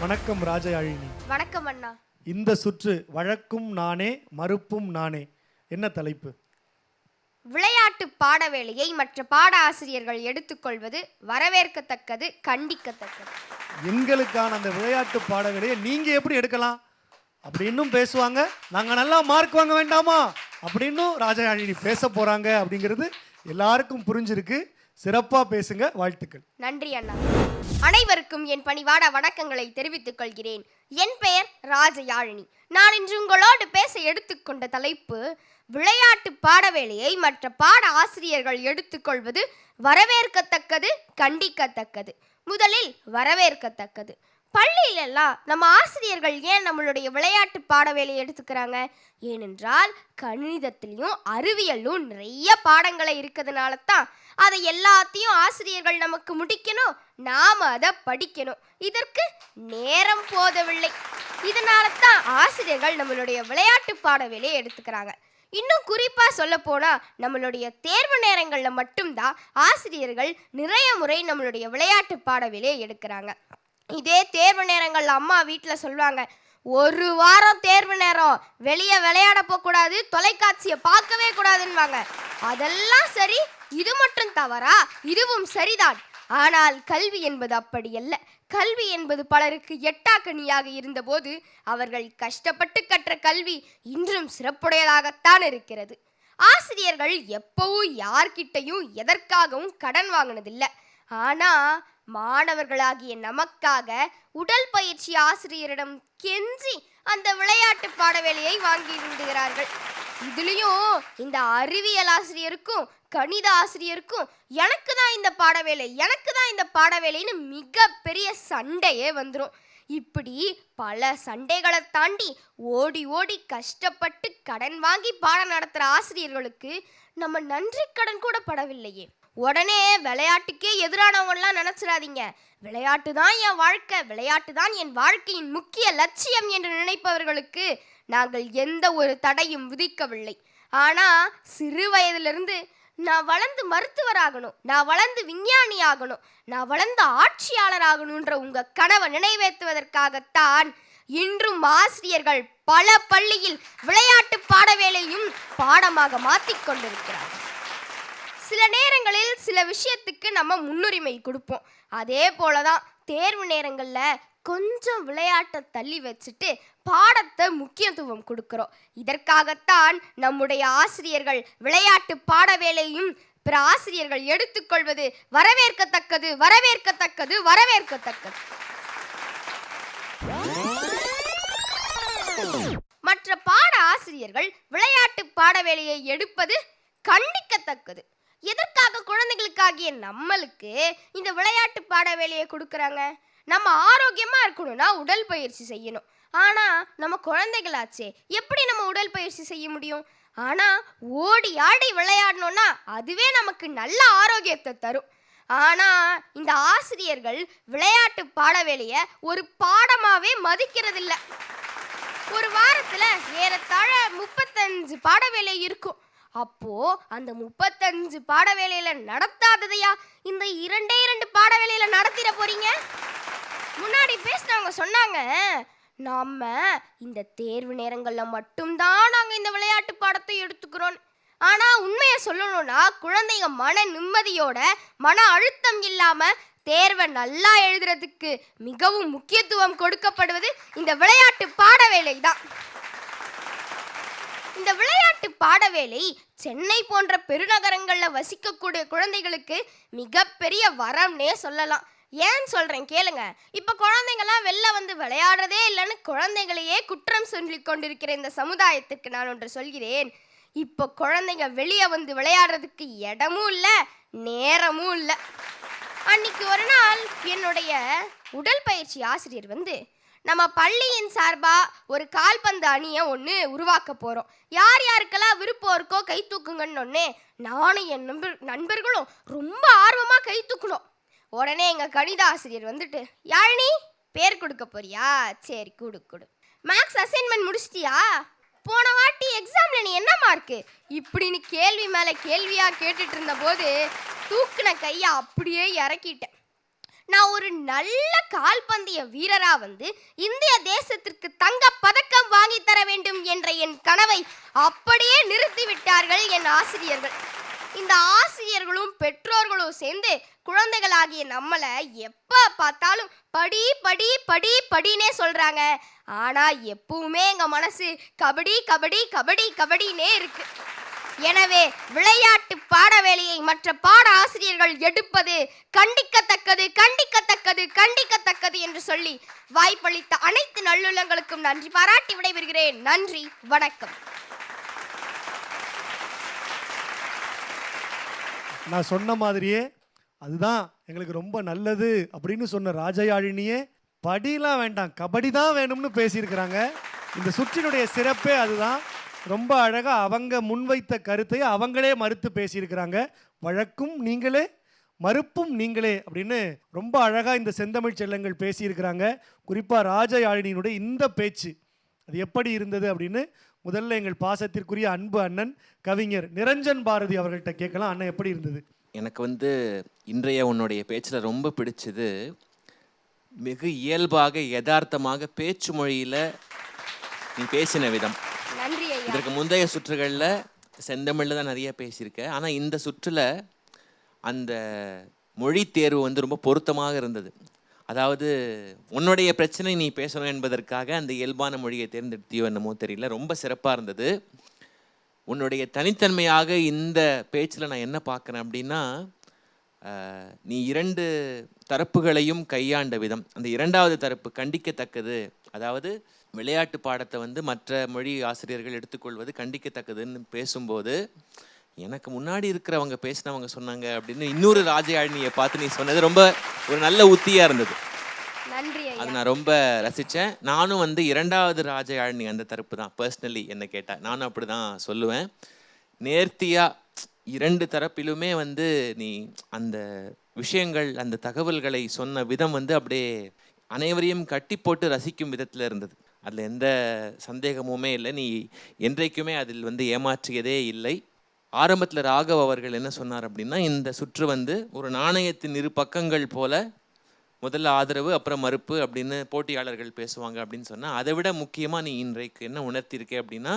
வணக்கம் ராஜயாழினி. வணக்கம் அண்ணா. இந்த சுற்று வழக்கும் நானே மறுப்பும் நானே. என்ன தலைப்பு? விளையாட்டு பாடவேளையை மற்ற பாட ஆசிரியர்கள் எடுத்துக்கொள்வது வரவேற்கத்தக்கது கண்டிக்கத்தக்கது. எங்களுக்கான அந்த விளையாட்டு பாடங்களையே நீங்க எப்படி எடுக்கலாம்? அப்படின்னும் பேசுவாங்க. நாங்க நல்லா மார்க் வாங்க வேண்டாமா? அப்படின்னும் ராஜயாழினி பேச போறாங்க அப்படிங்கிறது எல்லாருக்கும் புரிஞ்சிருக்கு. சிறப்பா பேசுங்க. வாழ்த்துக்கள். நன்றி அண்ணா. அனைவருக்கும் என் பணிவாட வணக்கங்களை தெரிவித்துக் கொள்கிறேன். என் பெயர் ராஜயாழினி. நான் இன்று உங்களோடு பேச எடுத்துக்கொண்ட தலைப்பு விளையாட்டு பாடவேளையை மற்ற பாட ஆசிரியர்கள் எடுத்துக்கொள்வது வரவேற்கத்தக்கது கண்டிக்கத்தக்கது. முதலில் வரவேற்கத்தக்கது. பள்ளியிலெல்லாம் நம்ம ஆசிரியர்கள் ஏன் நம்மளுடைய விளையாட்டு பாடவேலையை எடுத்துக்கிறாங்க? ஏனென்றால் கணிதத்திலையும் அறிவியலும் நிறைய பாடங்களை இருக்கிறதுனால தான் அதை எல்லாத்தையும் ஆசிரியர்கள் நமக்கு முடிக்கணும் நாம் அதை படிக்கணும். இதற்கு நேரம் போதவில்லை. இதனால தான் ஆசிரியர்கள் நம்மளுடைய விளையாட்டு பாடவேலையை எடுத்துக்கிறாங்க. இன்னும் குறிப்பாக சொல்ல போனால் நம்மளுடைய தேர்வு நேரங்களில் மட்டும்தான் ஆசிரியர்கள் நிறைய முறை நம்மளுடைய விளையாட்டு பாடவேலையை எடுக்கிறாங்க. இதே தேர்வு நேரங்கள் அம்மா வீட்டில் சொல்லுவாங்க ஒரு வாரம் தேர்வு நேரம் வெளியே விளையாட போகக்கூடாது தொலைக்காட்சியை பார்க்கவே கூடாதுன்னுவாங்க. அதெல்லாம் சரி இது மட்டும் தவறா? இதுவும் சரிதான். ஆனால் கல்வி என்பது அப்படி அல்ல. கல்வி என்பது பலருக்கு எட்டாக்கணியாக இருந்தபோது அவர்கள் கஷ்டப்பட்டு கற்ற கல்வி இன்றும் சிறப்புடையதாகத்தான் இருக்கிறது. ஆசிரியர்கள் எப்பவும் யார்கிட்டையும் எதற்காகவும் கடன் வாங்கினதில்லை. ஆனால் மாணவர்களாகிய நமக்காக உடல் பயிற்சி ஆசிரியரிடம் கெஞ்சி அந்த விளையாட்டு பாடவேளையை வாங்கி விடுகிறார்கள் இதுலயும் இந்த அறிவியல் ஆசிரியருக்கும் கணித ஆசிரியருக்கும் எனக்கு தான் இந்த பாடவேலை எனக்கு தான் இந்த பாடவேலைன்னு மிகப்பெரிய சண்டையே வந்துடும் இப்படி பல சண்டைகளை தாண்டி ஓடி ஓடி கஷ்டப்பட்டு கடன் வாங்கி பாடம் நடத்துகிற ஆசிரியர்களுக்கு நம்ம நன்றி கடன் கூட படவில்லையே. உடனே விளையாட்டுக்கே எதிரானவங்கலாம் நினச்சிடாதீங்க. விளையாட்டு தான் என் வாழ்க்கை விளையாட்டு தான் என் வாழ்க்கையின் முக்கிய லட்சியம் என்று நினைப்பவர்களுக்கு நாங்கள் எந்த ஒரு தடையும் விதிக்கவில்லை. ஆனால் சிறு வயதிலிருந்து நான் வளர்ந்து மருத்துவராகணும் நான் வளர்ந்து விஞ்ஞானி ஆகணும் நான் வளர்ந்து ஆட்சியாளர் ஆகணுன்ற உங்கள் கனவை நினைவேற்றுவதற்காகத்தான் இன்றும் ஆசிரியர்கள் பல பள்ளியில் விளையாட்டு பாடவேளையும் பாடமாக மாற்றிக் கொண்டிருக்கிறார்கள். சில நேரங்களில் சில விஷயத்துக்கு நம்ம முன்னுரிமை கொடுப்போம். அதே போல தான் தேர்வு நேரங்களில் கொஞ்சம் விளையாட்டை தள்ளி வச்சுட்டு பாடத்தை முக்கியத்துவம் கொடுக்கிறோம். இதற்காகத்தான் நம்முடைய ஆசிரியர்கள் விளையாட்டு பாட வேலையும் பிற ஆசிரியர்கள் எடுத்துக்கொள்வது வரவேற்கத்தக்கது வரவேற்கத்தக்கது வரவேற்கத்தக்கது. மற்ற பாட ஆசிரியர்கள் விளையாட்டு பாட வேலையை எடுப்பது கண்டிக்கத்தக்கது. எதற்காக குழந்தைகளுக்காகிய நம்மளுக்கு இந்த விளையாட்டு பாட வேலையை கொடுக்குறாங்க? நம்ம ஆரோக்கியமாக இருக்கணும்னா உடல் பயிற்சி செய்யணும். ஆனால் நம்ம குழந்தைகளாச்சே எப்படி நம்ம உடல் பயிற்சி செய்ய முடியும்? ஆனால் ஓடி ஆடி விளையாடணும்னா அதுவே நமக்கு நல்ல ஆரோக்கியத்தை தரும். ஆனால் இந்த ஆசிரியர்கள் விளையாட்டு பாட வேலையை ஒரு பாடமாகவே மதிக்கிறதில்ல. ஒரு வாரத்தில் ஏறத்தாழ முப்பத்தஞ்சு பாட வேலை இருக்கும். அப்போ அந்த முப்பத்தஞ்சு பாட வேலையில நடத்தாததையா இந்த இரண்டே இரண்டு பாட வேலையில நடத்திட போறீங்க? முன்னாடி பேசினவங்க சொன்னாங்க நாம இந்த தேர்வு நேரங்கள்ல மட்டும்தான் நாங்க இந்த விளையாட்டு பாடத்தை எடுத்துக்கிறோம். ஆனா உண்மையை சொல்லணும்னா குழந்தைங்க மன நிம்மதியோட மன அழுத்தம் இல்லாம தேர்வை நல்லா எழுதுறதுக்கு மிகவும் முக்கியத்துவம் கொடுக்கப்படுவது இந்த விளையாட்டு பாட வேலை தான் இந்த விளையாட்டு பாடவேளை சென்னை போன்ற பெருநகரங்களில் வசிக்கக்கூடிய குழந்தைகளுக்கு மிகப்பெரிய வரம்னே சொல்லலாம். ஏன் சொல்கிறேன் கேளுங்க. இப்போ குழந்தைங்களாம் வெளில வந்து விளையாடுறதே இல்லைன்னு குழந்தைகளையே குற்றம் சொல்லி கொண்டிருக்கிற இந்த சமுதாயத்துக்கு நான் ஒன்று சொல்கிறேன். இப்போ குழந்தைங்க வெளியே வந்து விளையாடுறதுக்கு இடமும் இல்லை நேரமும் இல்லை. அன்னைக்கு ஒரு நாள் என்னுடைய உடல் பயிற்சி ஆசிரியர் வந்து நம்ம பள்ளியின் சார்பாக ஒரு கால்பந்து அணியை ஒன்று உருவாக்க போகிறோம் யார் யாருக்கெல்லாம் விருப்பம் இருக்கோ கை தூக்குங்கன்னு ஒன்று நானும் என் நண்பர் நண்பர்களும் ரொம்ப ஆர்வமாக கை தூக்கணும் உடனே எங்கள் கணித ஆசிரியர் வந்துட்டு யாழினி பேர் கொடுக்க போறியா? சரி கொடு கொடு. மேக்ஸ் அசைன்மெண்ட் முடிச்சிட்டியா? போன வாட்டி எக்ஸாமில் நீ என்ன மார்க்கு இப்படின்னு கேள்வி மேலே கேள்வியாக கேட்டுட்டு இருந்தபோது தூக்குன கையை அப்படியே இறக்கிட்டேன். நான் ஒரு நல்ல கால்பந்தய வீரரா வந்து இந்திய தேசத்திற்கு தங்க பதக்கம் வாங்கி தர வேண்டும் என்ற என் கனவை அப்படியே நிறுத்தி விட்டார்கள் என் ஆசிரியர்கள். இந்த ஆசிரியர்களும் பெற்றோர்களும் சேர்ந்து குழந்தைகளாகிய நம்மளை எப்ப பார்த்தாலும் படி படி படி படினே சொல்றாங்க. ஆனா எப்பவுமே எங்க மனசு கபடி கபடி கபடி கபடினே இருக்கு. எனவே விளையாட்டு பாட வேலையை மற்ற பாட ஆசிரியர்கள் எடுப்பது கண்டிக்கத்தக்கது கண்டிக்கத்தக்கது கண்டிக்கத்தக்கது என்று சொல்லி வாய்ப்பளித்த அனைத்து நல்லுள்ளங்களுக்கும் நன்றி. பாராட்டி விடைபெறுகிறேன். நன்றி. வணக்கம். நான் சொன்ன மாதிரியே அதுதான் எங்களுக்கு ரொம்ப நல்லது அப்படின்னு சொன்ன ராஜயாழினியே படிலாம் வேண்டாம் கபடி தான் வேணும்னு பேசியிருக்கிறாங்க. இந்த சுற்றினுடைய சிறப்பே அதுதான். ரொம்ப அழகாக அவங்க முன்வைத்த கருத்தை அவங்களே மறுத்து பேசியிருக்கிறாங்க. வழக்கும் நீங்களே மறுப்பும் நீங்களே அப்படின்னு ரொம்ப அழகாக இந்த செந்தமிழ் செல்லங்கள் பேசியிருக்கிறாங்க. குறிப்பாக ராஜயாழினியினுடைய இந்த பேச்சு அது எப்படி இருந்தது அப்படின்னு முதல்ல எங்கள் பாசத்திற்குரிய அன்பு அண்ணன் கவிஞர் நிரஞ்சன் பாரதி அவர்கள்ட்ட கேட்கலாம். அண்ணன் எப்படி இருந்தது? எனக்கு வந்து இன்றைய உன்னுடைய பேச்சில் ரொம்ப பிடிச்சது மிக இயல்பாக யதார்த்தமாக பேச்சு மொழியில் நீ பேசின விதம். இதற்கு முந்தைய சுற்றுகளில் செந்தமிழில் தான் நிறைய பேசியிருக்கேன் ஆனால் இந்த சுற்றில் அந்த மொழி தேர்வு வந்து ரொம்ப பொருத்தமாக இருந்தது. அதாவது உன்னுடைய பிரச்சனை நீ பேசணும் என்பதற்காக அந்த இயல்பான மொழியை தேர்ந்தெடுத்தியோ என்னமோ தெரியல. ரொம்ப சிறப்பாக இருந்தது. உன்னுடைய தனித்தன்மையாக இந்த பேச்சில் நான் என்ன பார்க்குறேன் அப்படின்னா நீ இரண்டு தரப்புகளையும் கையாண்ட விதம். அந்த இரண்டாவது தரப்பு கண்டிக்கத்தக்கது. அதாவது விளையாட்டு பாடத்தை வந்து மற்ற மொழி ஆசிரியர்கள் எடுத்துக்கொள்வது கண்டிக்கத்தக்கதுன்னு பேசும்போது எனக்கு முன்னாடி இருக்கிறவங்க பேசினவங்க சொன்னாங்க அப்படின்னு இன்னொரு ராஜயாழினியை பார்த்து நீ சொன்னது ரொம்ப ஒரு நல்ல உத்தியாக இருந்தது. நன்றி அது நான் ரொம்ப ரசித்தேன் நானும் வந்து இரண்டாவது ராஜயாழினி அந்த தரப்பு தான். பர்சனலி என்ன கேட்டேன் நானும் அப்படி தான் சொல்லுவேன். நேர்த்தியாக இரண்டு தரப்பிலுமே வந்து நீ அந்த விஷயங்கள் அந்த தகவல்களை சொன்ன விதம் வந்து அப்படியே அனைவரையும் கட்டி போட்டு ரசிக்கும் விதத்தில் இருந்தது. அதில் எந்த சந்தேகமுமே இல்லை. நீ என்றைக்குமே அதில் வந்து ஏமாற்றியதே இல்லை. ஆரம்பத்தில் ராகவ் அவர்கள் என்ன சொன்னார் அப்படின்னா இந்த சுற்று வந்து ஒரு நாணயத்தின் இரு பக்கங்கள் போல முதல்ல ஆதரவு அப்புறம் மறுப்பு அப்படின்னு போட்டியாளர்கள் பேசுவாங்க அப்படின்னு சொன்னால் அதை விட முக்கியமாக நீ இன்றைக்கு என்ன உணர்த்தியிருக்கே அப்படின்னா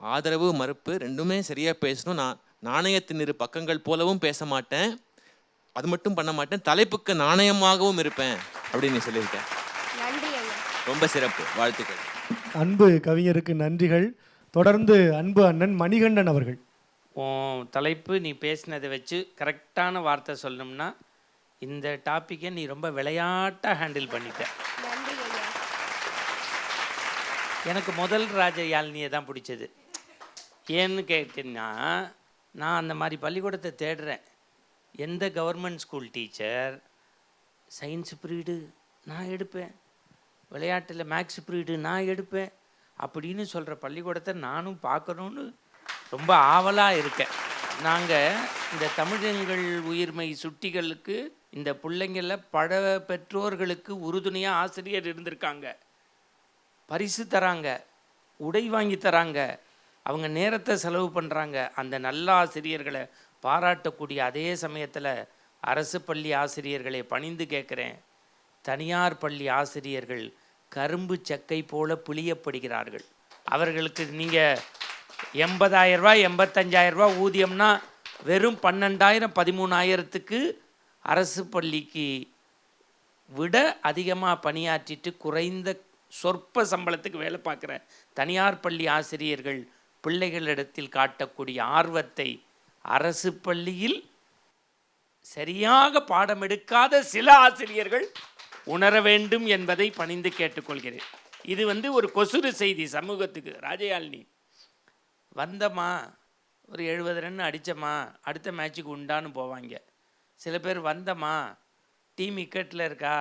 ஆதரவு மறுப்பு ரெண்டுமே சரியாக பேசணும். நான் நாணயத்தின் இரு பக்கங்கள் போலவும் பேச மாட்டேன். அது மட்டும் பண்ண மாட்டேன். தலைப்புக்கு நாணயமாகவும் இருப்பேன் அப்படின்னு நீ சொல்லியிருக்கேன் ரொம்ப சிறப்பு. வாழ்த்துக்கள். அன்பு கவிஞருக்கு நன்றிகள். தொடர்ந்து அன்பு அண்ணன் மணிகண்டன் அவர்கள். உன் தலைப்பு நீ பேசினதை வச்சு கரெக்டான வார்த்தை சொல்லணும்னா இந்த டாப்பிக்கை நீ ரொம்ப விளையாட்டாக ஹேண்டில் பண்ணிட்ட. நன்றி ஐயா எனக்கு முதல் ராஜ யாழினியை தான் பிடிச்சது. ஏன்னு கேட்டீங்கன்னா நான் அந்த மாதிரி பள்ளிக்கூடத்தை தேடுறேன். எந்த government school teacher science period நான் எடுப்பேன். விளையாட்டில் மேக்ஸ் பீரியடு நான் எடுப்பேன். அப்படின்னு சொல்கிற பள்ளிக்கூடத்தை நானும் பார்க்கணுன்னு ரொம்ப ஆவலாக இருக்கேன். நாங்கள் இந்த தமிழங்கள் உயிர்மை சுட்டிகளுக்கு இந்த பிள்ளைங்கள பட பெற்றோர்களுக்கு உறுதுணையாக ஆசிரியர் இருந்திருக்காங்க. பரிசு தராங்க உடை வாங்கி தராங்க அவங்க நேரத்தை செலவு பண்ணுறாங்க அந்த நல்ல ஆசிரியர்களை பாராட்டக்கூடிய அதே சமயத்தில் அரசு பள்ளி ஆசிரியர்களை பணிந்து கேட்குறேன். தனியார் பள்ளி ஆசிரியர்கள் கரும்பு சக்கை போல புளியப்படுகிறார்கள். அவர்களுக்கு நீங்கள் எண்பதாயிரம் ரூபாய் எண்பத்தஞ்சாயிரம் ரூபாய் ஊதியம்னா வெறும் பன்னெண்டாயிரம் பதிமூணாயிரத்துக்கு அரசு பள்ளிக்கு விட அதிகமாக பணியாற்றிட்டு குறைந்த சொற்ப சம்பளத்துக்கு வேலை பார்க்குற தனியார் பள்ளி ஆசிரியர்கள் பிள்ளைகளிடத்தில் காட்டக்கூடிய ஆர்வத்தை அரசு பள்ளியில் சரியாக பாடம் எடுக்காத சில ஆசிரியர்கள் உணர வேண்டும் என்பதை பணிந்து கேட்டுக்கொள்கிறேன். இது வந்து ஒரு கொசுறு செய்தி சமூகத்துக்கு. ராஜயாலினி வந்தம்மா ஒரு எழுபது ரன் அடித்தம்மா அடுத்த மேட்ச்சுக்கு உண்டான்னு போவாங்க. சில பேர் வந்தம்மா டீம் விக்கெட்டில் இருக்கா?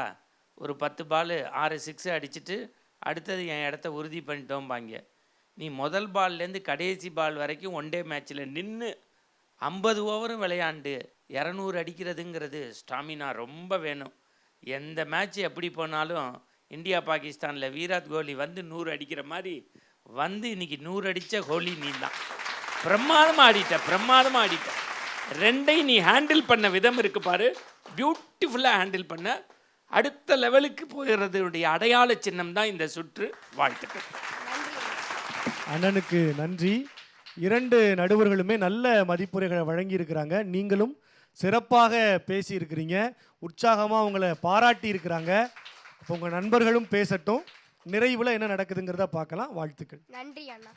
ஒரு பத்து பால் ஆறு சிக்ஸு அடிச்சிட்டு அடுத்தது என் இடத்த உறுதி பண்ணிட்டோம்பாங்க. நீ முதல் பால்லேருந்து கடைசி பால் வரைக்கும் ஒன் டே மேட்ச்சில் நின்று ஐம்பது ஓவரும் விளையாண்டு இரநூறு அடிக்கிறதுங்கிறது ஸ்டாமினா ரொம்ப வேணும். எந்த மேட்ச் எப்படி போனாலும் இந்தியா பாகிஸ்தானில் விராட் கோலி வந்து நூறு அடிக்கிற மாதிரி வந்து இன்னைக்கு நூறு அடித்த கோலி நீ தான் பிரமாதமாக ஆடிட்ட பிரமாதமாக ஆடிட்ட. ரெண்டையும் நீ ஹேண்டில் பண்ண விதம் இருக்கு பாரு. பியூட்டிஃபுல்லாக ஹேண்டில் பண்ண. அடுத்த லெவலுக்கு போகிறதுடைய அடையாள சின்னம் தான் இந்த சுற்று. வாழ்த்துக்கள். அண்ணனுக்கு நன்றி. இரண்டு நடுவர்களுமே நல்ல மதிப்புரைகளை வழங்கியிருக்கிறாங்க. நீங்களும் சிறப்பாக பேசியிருக்கிறீங்க. உற்சாகமாக உங்களை பாராட்டி இருக்கிறாங்க இப்போ உங்கள் நண்பர்களும் பேசட்டும். நிறைவில் என்ன நடக்குதுங்கிறத பார்க்கலாம். வாழ்த்துக்கள். நன்றி அண்ணா.